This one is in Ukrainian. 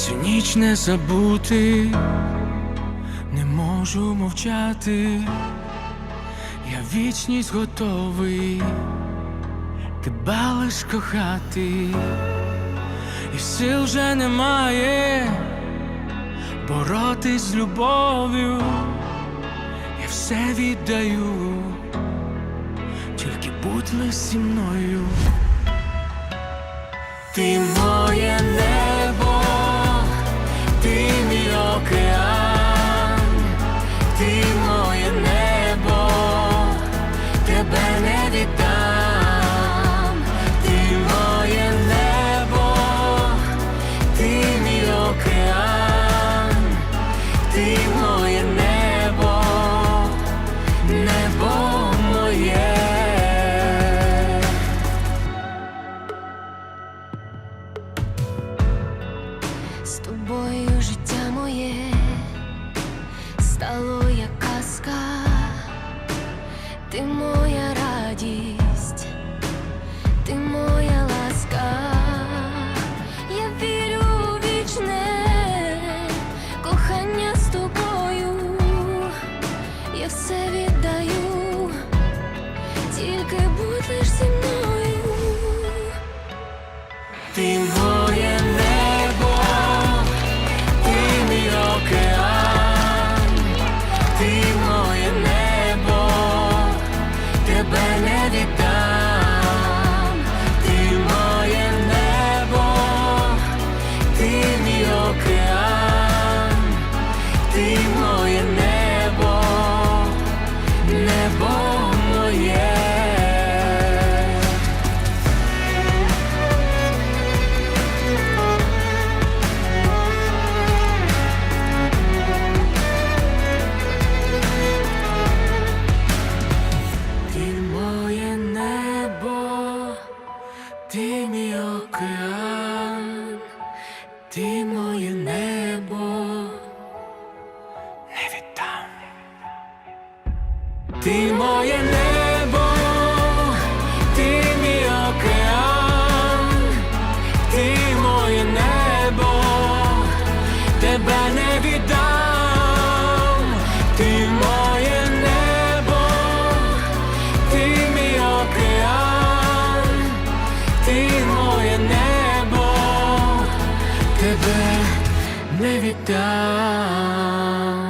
Цю ніч не забути, не можу мовчати, я вічність готовий, тебе лиш кохати, і сил вже немає, боротись з любов'ю, я все віддаю, тільки будь лиш зі мною. Ти ти моя радість. Ти мій океан, ти моє небо, не віддам, ти моє небо. live it down.